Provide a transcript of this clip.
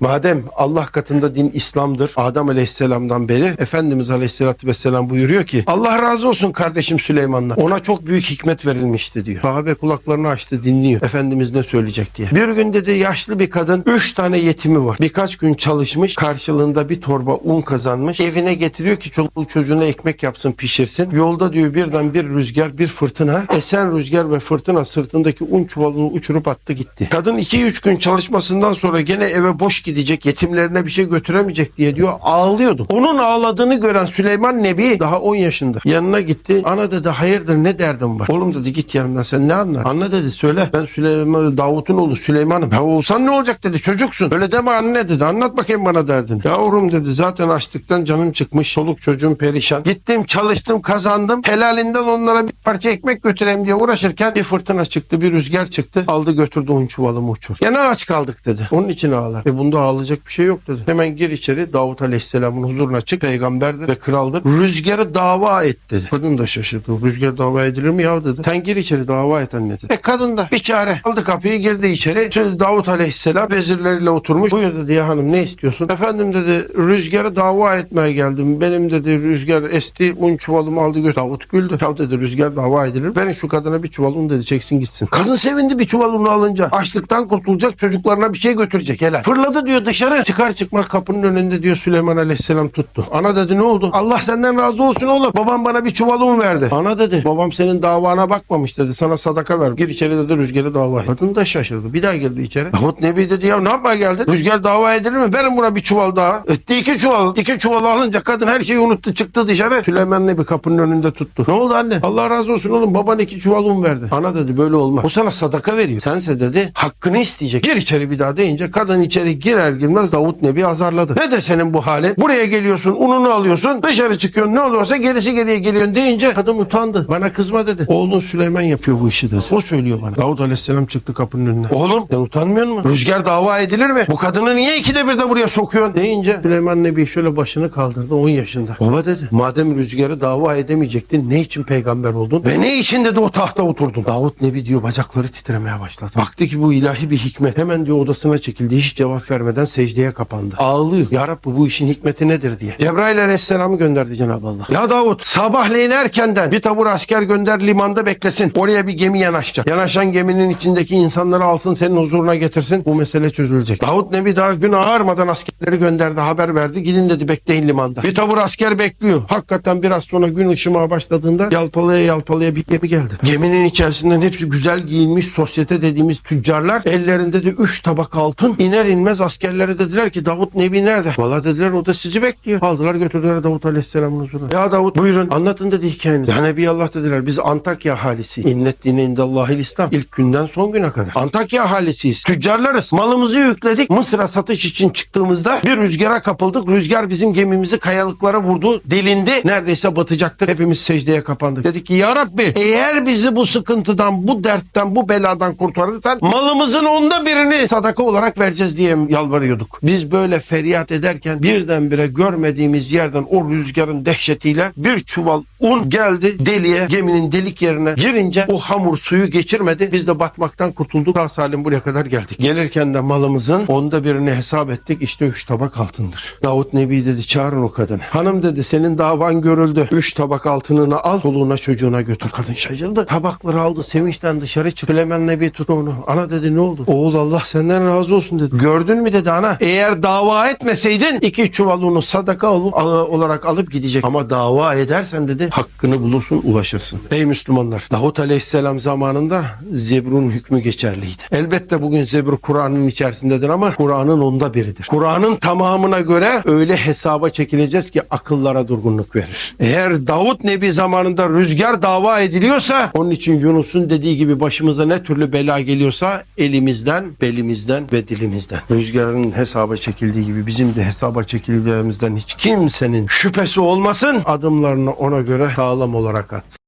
Madem Allah katında din İslam'dır. Adem Aleyhisselam'dan beri Efendimiz Aleyhisselatü Vesselam buyuruyor ki Allah razı olsun kardeşim Süleyman'la. Ona çok büyük hikmet verilmişti diyor. Sahabe kulaklarını açtı dinliyor. Efendimiz ne söyleyecek diye. Bir gün dedi yaşlı bir kadın üç tane yetimi var. Birkaç gün çalışmış karşılığında bir torba un kazanmış. Evine getiriyor ki çoluk çocuğuna ekmek yapsın pişirsin. Yolda diyor birden bir rüzgar bir fırtına. Esen rüzgar ve fırtına sırtındaki un çuvalını uçurup attı gitti. Kadın iki üç gün çalışmasından sonra gene eve boş gidecek yetimlerine bir şey götüremeyecek diye diyor ağlıyordu. Onun ağladığını gören Süleyman Nebi daha 10 yaşında. Yanına gitti. Ana dedi hayırdır ne derdin var? Oğlum dedi git yanımdan sen ne anlar? Anne dedi söyle ben Süleyman Davut'un oğlu Süleyman'ım. Ya olsan ne olacak dedi çocuksun. Öyle deme anne dedi anlat bakayım bana derdin. Yavrum dedi zaten açlıktan canım çıkmış. Soluk çocuğum perişan. Gittim çalıştım kazandım. Helalinden onlara bir parça ekmek götüreyim diye uğraşırken bir fırtına çıktı bir rüzgar çıktı. Aldı götürdü un çuvalımı uçur. Gene aç kaldık dedi. Onun için ağlar. E bunda ağlayacak bir şey yok dedi. Hemen gir içeri Davut Aleyhisselam'ın huzuruna çık. Peygamberdir ve kraldır. Rüzgarı dava et dedi. Kadın da şaşırdı. Rüzgar dava edilir mi ya dedi. Sen gir içeri dava et anne dedi. E kadın da bir çare. Aldı kapıyı girdi içeri. Şimdi Davut Aleyhisselam vezirleriyle oturmuş. Buyur dedi ya hanım ne istiyorsun? Efendim dedi rüzgarı dava etmeye geldim. Benim dedi rüzgar esti un çuvalımı aldı götürdü. Davut güldü. Ya dedi rüzgar dava edilir. Verin şu kadına bir çuval un dedi çeksin gitsin. Kadın sevindi bir çuval unu alınca. Açlıktan kurtulacak çocuklarına bir şey götürecek helal. Fırladı diyor dışarı. Çıkar çıkmaz kapının önünde diyor Süleyman Aleyhisselam tuttu. Ana dedi ne oldu? Allah senden razı olsun oğlum. Babam bana bir çuval un verdi. Ana dedi babam senin davana bakmamış dedi. Sana sadaka ver. Gir içeri dedi rüzgarı dava et. Kadın da şaşırdı. Bir daha girdi içeri. Davut Nebi dedi ya ne yapmaya geldin? Rüzgar dava edilir mi? Verin buna bir çuval daha. Etti iki çuval. İki çuval alınca kadın her şeyi unuttu çıktı dışarı. Süleyman Nebi kapının önünde tuttu. Ne oldu anne? Allah razı olsun oğlum. Baban iki çuval un verdi. Ana dedi böyle olmaz. O sana sadaka veriyor. Sense dedi hakkını isteyecek. Gir içeri bir daha deyince kadın içeri girer girmez Davut Nebi azarladı. Nedir senin bu halin? Buraya geliyorsun ununu alıyorsun dışarı çıkıyorsun ne olursa gerisi geriye geliyorsun deyince kadın utandı. Bana kızma dedi. Oğlun Süleyman yapıyor bu işi dedi. O söylüyor bana. Davut Aleyhisselam çıktı kapının önüne. Oğlum sen utanmıyor musun? Rüzgar dava edilir mi? Bu kadını niye ikide bir de buraya sokuyorsun? Deyince Süleyman Nebi şöyle başını kaldırdı 10 yaşında. Baba dedi madem rüzgarı dava edemeyecektin ne için peygamber oldun? Ve ne için dedi o tahta oturdun? Davut Nebi diyor bacakları titremeye başladı. Baktı ki bu ilahi bir hikmet. Hemen diyor odasına çekildi. Hiç cevap vermeden secdeye kapandı. Ağlıyor. Ya Rabbi bu işin hikmeti nedir diye. Cebrail Aleyhisselam'ı gönderdi Cenab-ı Allah. Ya Davut sabahleyin erkenden bir tabur asker gönder limanda beklesin. Oraya bir gemi yanaşacak. Yanaşan geminin içindeki insanları alsın senin huzuruna getirsin. Bu mesele çözülecek. Davut Nebi daha gün ağarmadan askerleri gönderdi haber verdi. Gidin dedi bekleyin limanda. Bir tabur asker bekliyor. Hakikaten biraz sonra gün ışımaya başladığında yalpalaya yalpalaya bir gemi geldi. Geminin içerisinden hepsi güzel giyinmiş sosyete dediğimiz tüccarlar. Ellerinde de üç tabak altın. İner inmez askerlere dediler ki Davut Nebi nerede? Valla dediler o da sizi bekliyor. Aldılar götürdüler Davut Aleyhisselam'ın huzuruna. Ya Davut buyurun anlatın dedi hikayenizi. Ya Nebi Allah dediler biz Antakya ahalisi. İnnet dine indallahil İslam. İlk günden son güne kadar. Antakya ahalisiyiz. Tüccarlarız. Malımızı yükledik. Mısır'a satış için çıktığımızda bir rüzgara kapıldık. Rüzgar bizim gemimizi kayalıklara vurdu. Delindi. Neredeyse batacaktık. Hepimiz secdeye kapandık. Dedik ki ya Rabbi eğer bizi bu sıkıntıdan, bu dertten, bu beladan kurtarırsan malımızın onda birini sadaka olarak vereceğiz diye yalvarıyorduk. Biz böyle feryat ederken birdenbire görmediğimiz yerden o rüzgarın dehşetiyle bir çuval un geldi deliğe geminin delik yerine girince o hamur suyu geçirmedi. Biz de batmaktan kurtulduk. Sağ salim buraya kadar geldik. Gelirken de malımızın onda birini hesap ettik. İşte üç tabak altındır. Davut Nebi dedi çağırın o kadını. Hanım dedi senin davan görüldü. Üç tabak altınını al çoluğuna çocuğuna götür. Kadın şaşırdı. Tabakları aldı sevinçten dışarı çıktı. Süleyman Nebi tuttu onu. Ana dedi ne oldu? Oğul Allah senden razı olsun dedi. Gördün mü dedi ana. Eğer dava etmeseydin iki çuval unu sadaka al- olarak alıp gidecek. Ama dava edersen dedi hakkını bulursun ulaşırsın. Ey Müslümanlar Davut Aleyhisselam zamanında Zebrun hükmü geçerliydi. Elbette bugün Zebur Kur'an'ın içerisindedir ama Kur'an'ın onda biridir. Kur'an'ın tamamına göre öyle hesaba çekileceğiz ki akıllara durgunluk verir. Eğer Davut Nebi zamanında rüzgar dava ediliyorsa onun için Yunus'un dediği gibi başımıza ne türlü bela geliyorsa elimizden, belimizden ve dilimizden. Rüzgarın hesaba çekildiği gibi bizim de hesaba çekildiğimizden hiç kimsenin şüphesi olmasın. Adımlarını ona göre sağlam olarak at.